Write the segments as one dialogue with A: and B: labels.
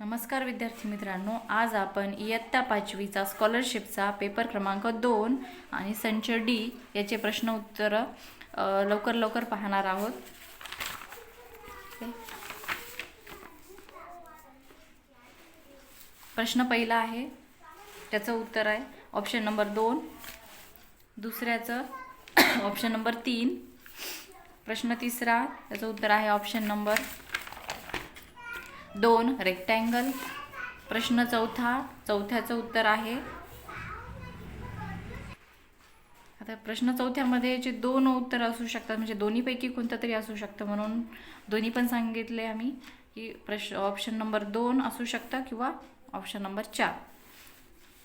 A: नमस्कार विद्यार्थी मित्रांनो आज आपण इयत्ता पाचवीचा स्कॉलरशिपचा पेपर क्रमांक दोन आणि संच डी याचे प्रश्न उत्तरं लवकर लवकर पाहणार आहोत. प्रश्न पहिला आहे त्याचं उत्तर आहे ऑप्शन नंबर दोन. दुसऱ्याचं ऑप्शन नंबर तीन. प्रश्न तिसरा त्याचं उत्तर आहे ऑप्शन नंबर दोन रेक्टँगल प्रश्न चौथा चौथ्याचं उत्तर आहे. आता प्रश्न चौथ्यामध्ये जे दोन उत्तर असू शकतात म्हणजे दोन्हीपैकी कोणतं तरी असू शकतं म्हणून दोन्ही पण सांगितले आम्ही की प्रश्न ऑप्शन नंबर दोन असू शकतं किंवा ऑप्शन नंबर चार.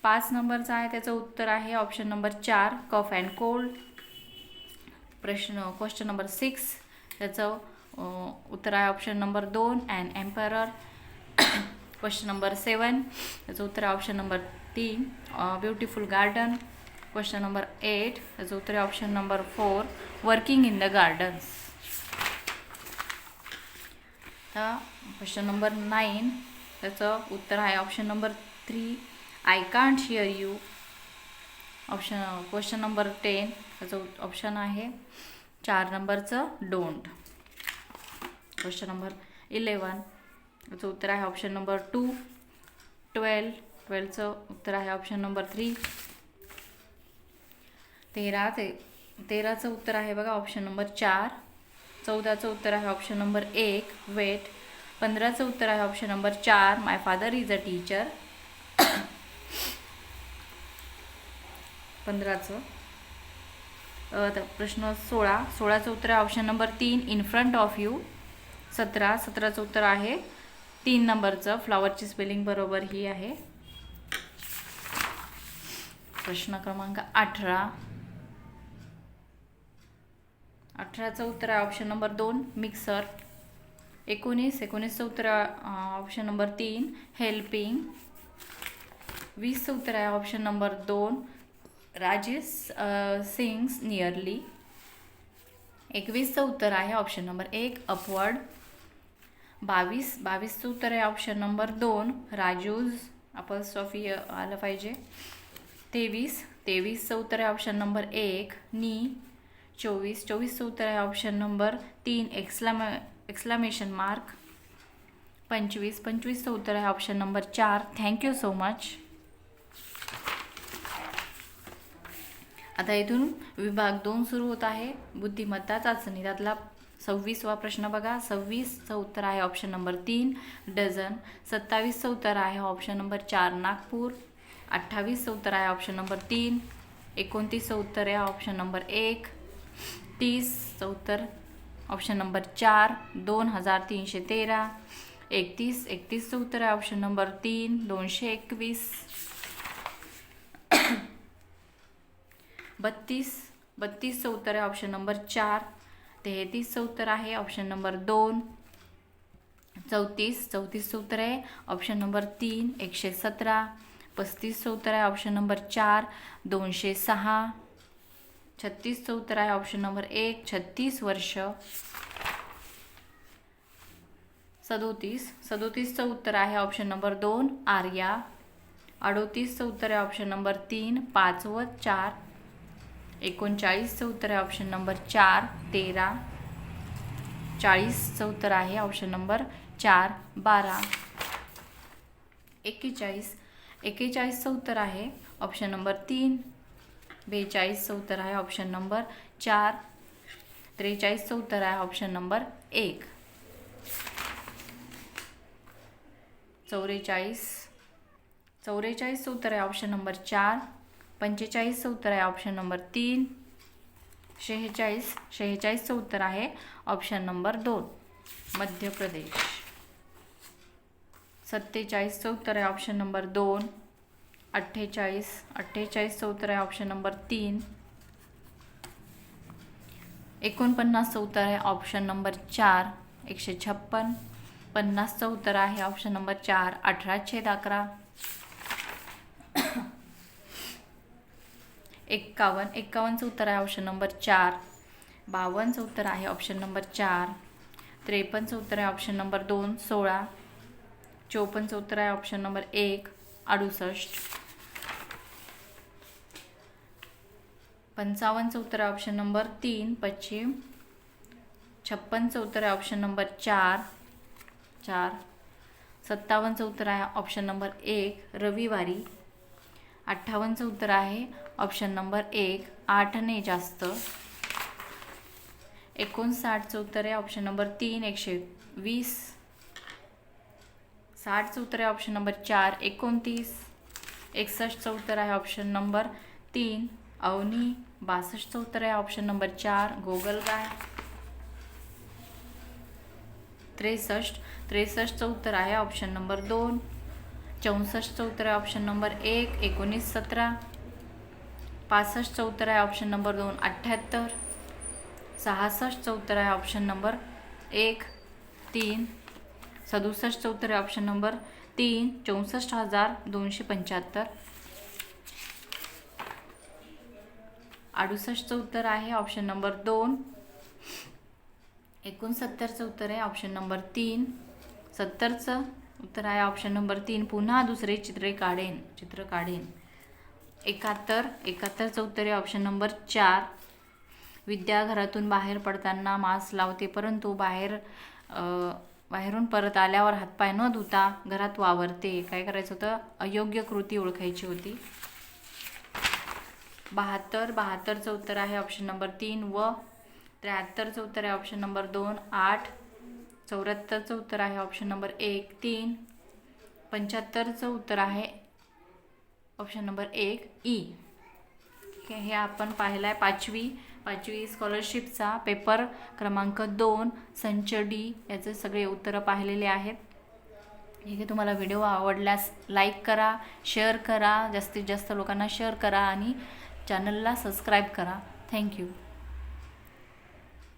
A: पाच नंबरचा आहे त्याचं उत्तर आहे ऑप्शन नंबर चार कफ अँड कोल्ड प्रश्न क्वेश्चन नंबर सिक्स त्याचं उत्तर आहे ऑप्शन नंबर दोन and emperor question number seven त्याचं उत्तर आहे ऑप्शन नंबर तीन beautiful garden question number eight त्याचं उत्तर आहे option number four working in the gardens आता क्वेश्चन नंबर नाईन त्याचं उत्तर आहे option number three I can't hear you option question number ten त्याचं ऑप्शन आहे. चार नंबरचं डोंट क्वेश्चन नंबर इलेवन याचं उत्तर आहे ऑप्शन नंबर टू. ट्वेल्व ट्वेल्वचं उत्तर आहे ऑप्शन नंबर थ्री. तेरा ते तेराचं उत्तर आहे बघा ऑप्शन नंबर चार. चौदाचं उत्तर आहे ऑप्शन नंबर एक वेट. पंधराचं उत्तर आहे ऑप्शन नंबर चार my father is a teacher. पंधराचं. प्रश्न सोळा. सोळाचं उत्तर आहे ऑप्शन नंबर तीन इन फ्रंट ऑफ यू. सतरा सतराचं उत्तर आहे. तीन नंबरचं फ्लॉवरची स्पेलिंग बरोबर ही आहे. प्रश्न क्रमांक अठरा. अठराचं उत्तर आहे ऑप्शन नंबर दोन मिक्सर एकोणीस एकोणीसचं उत्तर ऑप्शन नंबर तीन हेल्पिंग वीसचं उत्तर आहे ऑप्शन नंबर दोन राजेश सिंग्स नियरली एकवीसचं उत्तर आहे ऑप्शन नंबर एक अपवर्ड बावीस बावीसचं उत्तर आहे ऑप्शन नंबर दोन. राजूज आपण सॉफी आलं पाहिजे. तेवीस तेवीसचं उत्तर आहे ऑप्शन नंबर एक. नी चोवीस चोवीसचं उत्तर आहे ऑप्शन नंबर तीन. एक्सलाम एक्सलामेशन मार्क पंचवीस पंचवीसचं उत्तर आहे ऑप्शन नंबर चार. थँक्यू सो मच आता इथून विभाग दोन सुरू होत आहे. बुद्धिमत्ता चाचणी. त्यातला सव्वीसवा प्रश्न बघा. सव्वीसचं उत्तर आहे ऑप्शन नंबर तीन डझन. सत्तावीसचं उत्तर आहे ऑप्शन नंबर चार नागपूर. अठ्ठावीसचं उत्तर आहे ऑप्शन नंबर तीन. एकोणतीसचं उत्तर आहे ऑप्शन नंबर एक. तीसचं उत्तर ऑप्शन नंबर चार. दोन हजार तीनशे तेरा. एकतीस एकतीसचं उत्तर आहे ऑप्शन नंबर तीन. दोनशे एकवीस. बत्तीस बत्तीसचं उत्तर आहे ऑप्शन नंबर चार. तेहतीसचं उत्तर आहे ऑप्शन नंबर दोन. चौतीस चौतीसचं उत्तर आहे ऑप्शन नंबर तीन एकशे सतरा. पस्तीसचं उत्तर आहे ऑप्शन नंबर चार दोनशे सहा. छत्तीसचं उत्तर आहे ऑप्शन नंबर एक छत्तीस वर्ष. सदोतीस सदोतीसचं उत्तर आहे ऑप्शन नंबर दोन आर्या. अडोतीसचं उत्तर आहे ऑप्शन नंबर तीन पाच व चार. एकोणचाळीसचं उत्तर आहे ऑप्शन नंबर चार तेरा. चाळीसचं उत्तर आहे ऑप्शन नंबर चार बारा. एक्केचाळीस. एक्केचाळीसचं उत्तर आहे ऑप्शन नंबर तीन. बेचाळीसचं उत्तर आहे ऑप्शन नंबर चार. त्रेचाळीसचं उत्तर आहे ऑप्शन नंबर एक. चौवेचाळीस चौवेचाळीसचं उत्तर आहे ऑप्शन नंबर चार. पंचेचाळीसचं उत्तर आहे ऑप्शन नंबर तीन. शेहेचाळीस शेहेचाळीसचं उत्तर आहे ऑप्शन नंबर दोन. मध्य प्रदेश. सत्तेचाळीसचं उत्तर आहे ऑप्शन नंबर दोन. अठ्ठेचाळीस अठ्ठेचाळीसचं उत्तर आहे ऑप्शन नंबर तीन. एकोणपन्नासचं उत्तर आहे ऑप्शन नंबर चार एकशे छप्पन. पन्नासचं उत्तर आहे ऑप्शन नंबर चार अठरा छेद अकरा. एक्कावन्न एक्कावन्नचं उत्तर आहे ऑप्शन नंबर चार. बावन्नचं उत्तर आहे ऑप्शन नंबर चार. त्रेपन्नचं उत्तर आहे ऑप्शन नंबर दोन सोळा. चोपन्नचं उत्तर आहे ऑप्शन नंबर एक अडुसष्ट. पंचावन्नचं उत्तर आहे ऑप्शन नंबर तीन पश्चिम. छप्पनचं उत्तर आहे ऑप्शन नंबर चार. चार. सत्तावन्नचं उत्तर आहे ऑप्शन नंबर एक रविवारी. अठ्ठावन्नचं उत्तर आहे ऑप्शन नंबर एक आठने जास्त. एकोणसाठचं उत्तर आहे ऑप्शन नंबर तीन एकशे वीस. साठचं उत्तर आहे ऑप्शन नंबर चार एकोणतीस. एकसष्टचं उत्तर आहे ऑप्शन नंबर तीन. अवनी बासष्टचं उत्तर आहे ऑप्शन नंबर चार गोगलगाय. त्रेसष्ट त्रेसष्टचं उत्तर आहे ऑप्शन नंबर दोन. चौसष्टचं उत्तर आहे ऑप्शन नंबर एक एकोणीस सतरा. पासष्ट चौतर आहे ऑप्शन नंबर दोन अठ्ठ्याहत्तर. सहासष्ट चौतर आहे ऑप्शन नंबर एक तीन. सदुसष्ट चौतर आहे ऑप्शन नंबर तीन चौसष्ट हजार दोनशे पंच्याहत्तर. अडुसष्टचं उत्तर आहे ऑप्शन नंबर दोन. एकोणसत्तरचं उत्तर आहे ऑप्शन नंबर तीन. सत्तरचं उत्तर आहे ऑप्शन नंबर तीन. पुन्हा दुसरे चित्रे काढेन चित्र काढेन. एकाहत्तर एकाहत्तर उत्तर ऑप्शन नंबर चार. विद्या घरातून बाहेर पडताना मास्क लावते परंतु बाहेर बाहेरून परत आल्यावर हातपाय न धुता घरात वावरते. काय करायचं होतं? अयोग्य कृती ओळखायची होती. बहात्तर बहात्तरचं उत्तर आहे ऑप्शन नंबर तीन व त्र्याहत्तरचं उत्तर आहे ऑप्शन नंबर दोन आठ. चौऱ्याहत्तरचं उत्तर आहे ऑप्शन नंबर एक तीन. पंच्याहत्तरचं उत्तर आहे ऑप्शन नंबर एक e. ई हे आपण पाहिलं आहे पाचवी. पाचवी स्कॉलरशिपचा पेपर क्रमांक दोन संच डी याचे सगळे उत्तरं पाहिलेले आहेत. ठीक आहे तुम्हाला व्हिडिओ आवडल्यास लाईक करा शेअर करा जास्तीत जास्त लोकांना शेअर करा आणि चॅनलला सबस्क्राईब करा. थँक्यू